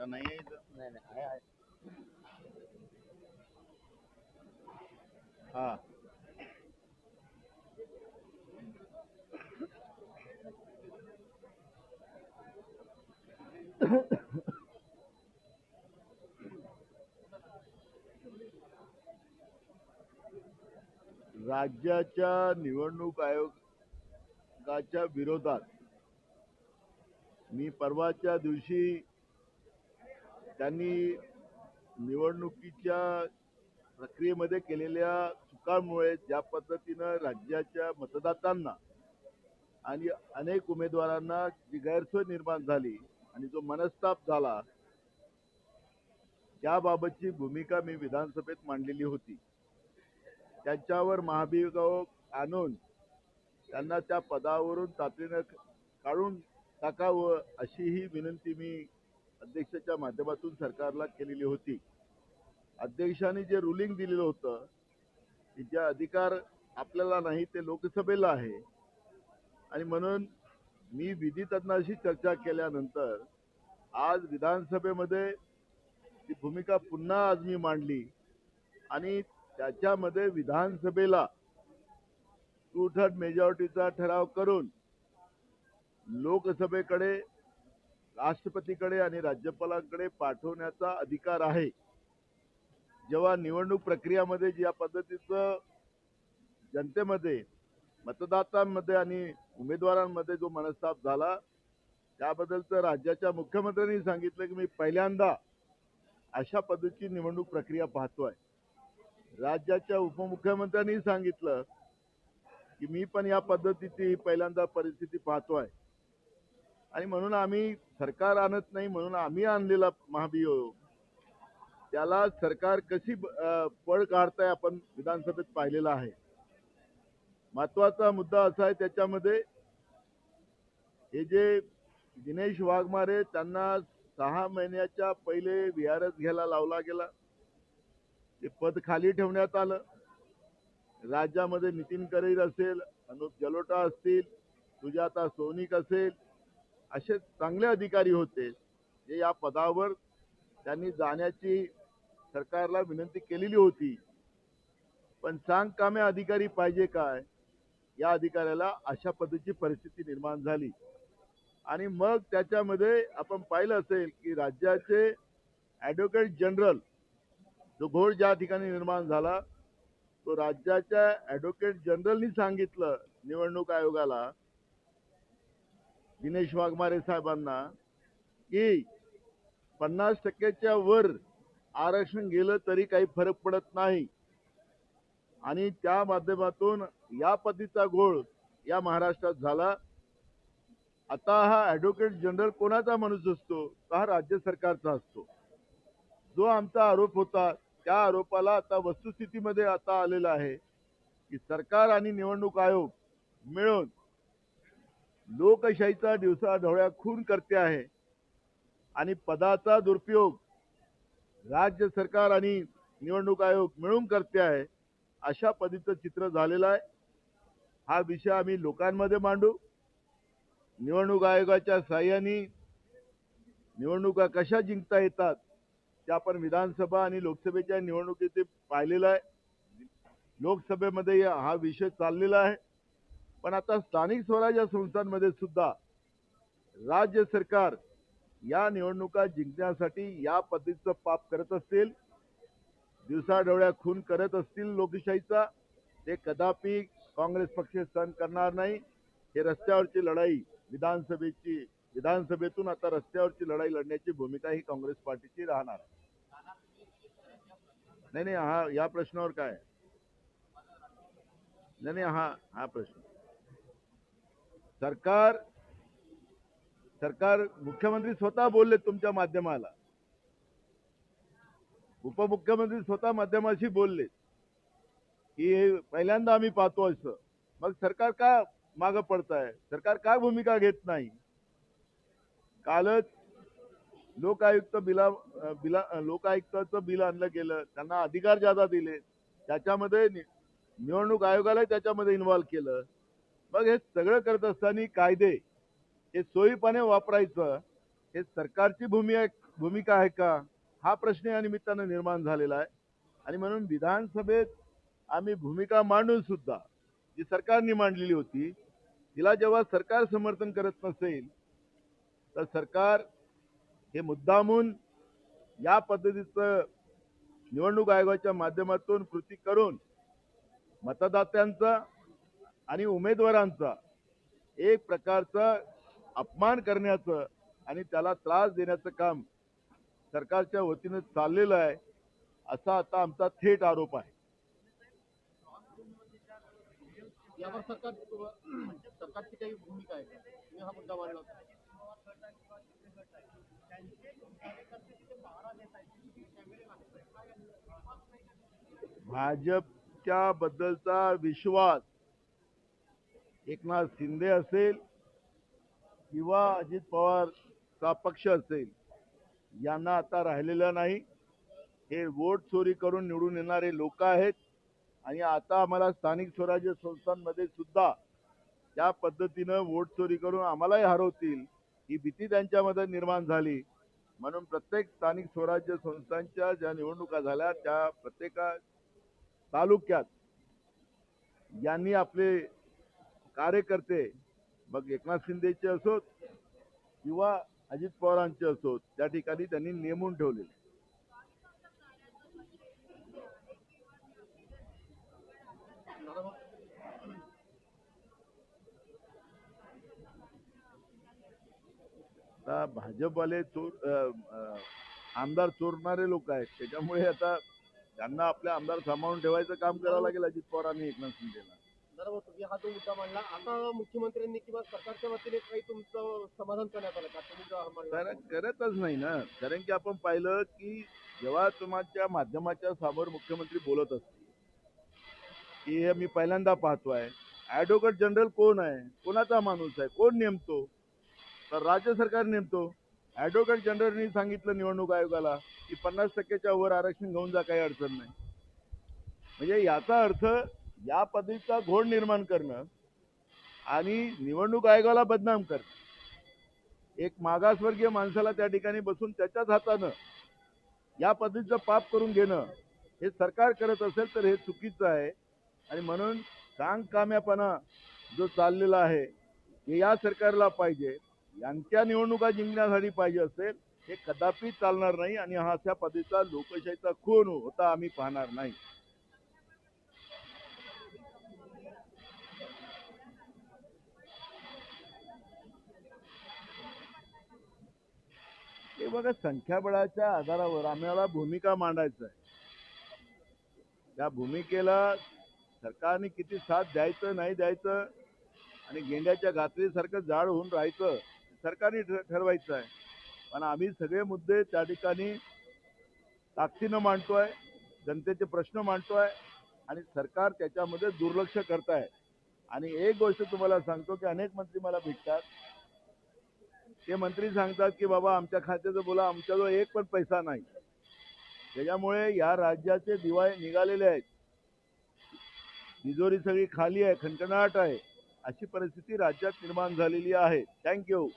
नाही हा. राज्याच्या निवडणूक आयोगाच्या विरोधात मी परवाच्या दिवशी त्यांनी निवडणुकीच्या प्रक्रियेमध्ये केलेल्या चुकांमुळे ज्या पद्धतीनं राज्याच्या मतदातांना आणि अनेक उमेदवारांना जी गैरसोय निर्माण झाली आणि जो मनस्ताप झाला त्याबाबतची भूमिका मी विधानसभेत मांडलेली होती. त्यांच्यावर महाभियोग आणून त्यांना त्या पदावरून तातडीनं काढून टाकावं अशी ही विनंती मी अध्यक्षाच्या माध्यमातून सरकारला केलेली होती. अध्यक्षांनी जे रुलिंग दिलेलं होतं की जे अधिकार आपल्याला नाही ते लोकसभेला आहे. आणि म्हणून मी विधी तज्ज्ञाशी चर्चा केल्यानंतर आज विधानसभेमध्ये ती भूमिका पुन्हा आज मी मांडली. आणि त्याच्यामध्ये विधानसभेला टू थर्ड मेजॉरिटीचा ठराव करून लोकसभेकडे राष्ट्रपतीकडे आणि राज्यपालांकडे पाठवण्याचा अधिकार आहे. जेव्हा निवडणूक प्रक्रियामध्ये ज्या पद्धतीचं जनतेमध्ये मतदातांमध्ये आणि उमेदवारांमध्ये जो मनस्ताप झाला त्याबद्दलचं राज्याच्या मुख्यमंत्र्यांनी सांगितलं की मी पहिल्यांदा अशा पद्धतीची निवडणूक प्रक्रिया पाहतोय. राज्याच्या उपमुख्यमंत्र्यांनी सांगितलं की मी पण या पद्धतीची पहिल्यांदा परिस्थिती पाहतोय. आणि म्हणून आम्ही सरकार आणत नाही म्हणून आम्ही आणलेला महाभियोग. त्याला सरकार कशी पळ काढताय आपण विधानसभेत पाहिलेला आहे. महत्त्वाचा मुद्दा असा आहे त्याच्यामध्ये हे जे दिनेश वाघमारे त्यांना सहा महिन्याच्या पहिले विहारच घ्यायला लावला गेला. ते पद खाली ठेवण्यात आलं. राज्यामध्ये नितीन करीर असेल अनुप जलोटा असतील सुजाता सोनिक असेल असे चांगले अधिकारी होते जे या पदावर त्यांनी जाण्याची सरकारला विनंती केलेली होती. पण सांग कामे अधिकारी पाहिजे काय? या अधिकाऱ्याला अशा पद्धतीची परिस्थिती निर्माण झाली. आणि मग त्याच्यामध्ये आपण पाहिलं असेल की राज्याचे ॲडव्होकेट जनरल जो घोळ ज्या ठिकाणी निर्माण झाला तो राज्याच्या ॲडव्होकेट जनरलनी सांगितलं निवडणूक आयोगाला दिनेश वाघमारे साहेबांना की पन्नास टक्क्याच्या वर आरक्षण गेलं तरी काही फरक पडत नाही. आणि त्या माध्यमातून या पद्धतीचा घोळ या महाराष्ट्रात झाला. आता हा ॲडव्होकेट जनरल कोणाचा माणूस असतो? हा राज्य सरकारचा असतो? जो आमचा आरोप होता त्या आरोपाला आता वस्तुस्थितीमध्ये आता आलेला आहे की सरकार आणि निवडणूक आयोग मिळून लोकशाहीचा दिवसा ढवळ्या खून करते आहे. आणि पदाचा दुरुपयोग राज्य सरकार आणि निवडणूक आयोग मिळून करते आहे अशा पद्धतीचं चित्र झालेलं आहे. हा विषय आम्ही लोकांमध्ये मांडू. निवडणूक आयोगाच्या साह्याने निवडणुका कशा जिंकता येतात ते आपण विधानसभा आणि लोकसभेच्या निवडणुकीत पाहिलेलं आहे. लोकसभेमध्ये हा विषय चाललेला आहे. पण आता स्थानिक स्वराज्य संस्थांमध्ये सुद्धा राज्य सरकार या निवडणुका जिंकण्यासाठी या पद्धतीचं पाप करत असतील दिवसाढवळ्या खून करत असतील लोकशाहीचा ते कदापि काँग्रेस पक्ष सहन करणार नाही. हे रस्त्यावरची लढाई विधानसभेची विधानसभेतून आता रस्त्यावरची लढाई लढण्याची भूमिका ही काँग्रेस पार्टीची राहणार. नाही नाही हा या प्रश्नावर काय? नाही नाही हा हा प्रश्न. सरकार सरकार मुख्यमंत्री स्वतः बोलले तुमच्या माध्यमाला. उपमुख्यमंत्री स्वतः माध्यमाशी बोलले की पहिल्यांदा आम्ही पाहतो असं. मग सरकार का मागं पडत आहे सरकार का भूमिका घेत नाही? कालच लोकायुक्त बिला बिला लोकायुक्ताचं बिल आणलं गेलं. त्यांना अधिकार जादा दिले. त्याच्यामध्ये निवडणूक आयोगाला त्याच्यामध्ये इन्व्हॉल्व्ह केलं. मग हे सगळं करत असताना कायदे हे सोयीपणे वापरायचं हे सरकारची भूमी भूमिका आहे का? हा प्रश्न या निमित्तानं निर्माण झालेला आहे. आणि म्हणून विधानसभेत आम्ही भूमिका मांडून सुद्धा जी सरकारने मांडलेली होती तिला जेव्हा सरकार समर्थन करत नसेल तर सरकार हे मुद्दामून या पद्धतीचं निवडणूक आयोगाच्या माध्यमातून कृती करून मतदात्यांचा आणि उमेदवारांचा एक प्रकारचा अपमान करण्याचं आणि त्याला त्रास देण्याचं काम सरकारच्या वतीनं चाललेलं आहे असा आता आमचा थेट आरोप आहे. यावर सरकार सरकारची एकनाथ शिंदे असेल किंवा अजित पवारचा पक्ष असेल यांना आता राहिलेलं नाही. हे वोट चोरी करून निवडून येणारे लोक आहेत आणि आता आम्हाला स्थानिक स्वराज्य संस्थांमध्ये सुद्धा त्या पद्धतीनं वोट चोरी करून आम्हालाही हरवतील ही भीती त्यांच्यामध्ये निर्माण झाली. म्हणून प्रत्येक स्थानिक स्वराज्य संस्थांच्या ज्या निवडणुका झाल्या त्या प्रत्येका तालुक्यात यांनी आपले कार्यकर्ते मग एकनाथ शिंदेचे असोत किंवा अजित पवारांचे असोत त्या ठिकाणी त्यांनी नेमून ठेवलेले. आता भाजपवाले चोर आमदार चोरणारे लोक आहेत त्याच्यामुळे आता त्यांना आपले आमदार सांभाळून ठेवायचं काम करावं लागेल अजित पवारांनी एकनाथ शिंदेला. जरा तुम्ही हा जो मुद्दा मांडला आता मुख्यमंत्र्यांनी किंवा सरकारच्या वतीने काही तुमचं समाधान करण्यात आलं का? तुम्ही कारण करतच नाही ना. कारण की आपण पाहिलं की जेव्हा तुमच्या माध्यमाच्या समोर मुख्यमंत्री बोलत असते की हे मी पहिल्यांदा पाहतोय ऍडव्होकेट जनरल कोण आहे? कोणाचा माणूस आहे? कोण नेमतो? तर राज्य सरकार नेमतो. ऍडव्होकेट जनरलनी सांगितलं निवडणूक आयोगाला की पन्नास टक्क्याच्या वर आरक्षण घेऊन जा काही अडचण नाही. म्हणजे याचा अर्थ या पद्धतीचा घोड निर्माण करणं आणि निवडणूक आयोगाला बदनाम करणं. एक मागासवर्गीय माणसाला त्या ठिकाणी बसून त्याच्याच हातानं या पद्धतीचं पाप करून घेणं हे सरकार करत असेल तर हे चुकीचं आहे. आणि म्हणून कामकाम्यापणा जो चाललेला आहे हे या सरकारला पाहिजे. यांच्या निवडणुका जिंकण्यासाठी पाहिजे असेल हे कदापि चालणार नाही आणि हा अशा पद्धतीचा लोकशाहीचा खून होता आम्ही पाहणार नाही. हे बघा संख्याबळाच्या आधारावर आम्हाला भूमिका मांडायचं आहे. त्या भूमिकेला सरकारने किती साथ द्यायचं नाही द्यायचं आणि गेंड्याच्या घातलीसारखं जाड होऊन राहायचं सरकारने ठरवायचं आहे. पण आम्ही सगळे मुद्दे त्या ठिकाणी ताकदीनं मांडतोय जनतेचे प्रश्न मांडतोय आणि सरकार त्याच्यामध्ये दुर्लक्ष करताय आणि एक गोष्ट तुम्हाला सांगतो की अनेक मंत्री मला भेटतात ते मंत्री सांगतात की बाबा आमच्या खात्याचं बोला आमच्याजवळ एक पण पैसा नाही. त्याच्यामुळे या राज्याचे दिवाळे निघालेले आहेत. तिजोरी सगळी खाली आहे खणखणाट आहे. अशी परिस्थिती राज्यात निर्माण झालेली आहे. थँक्यू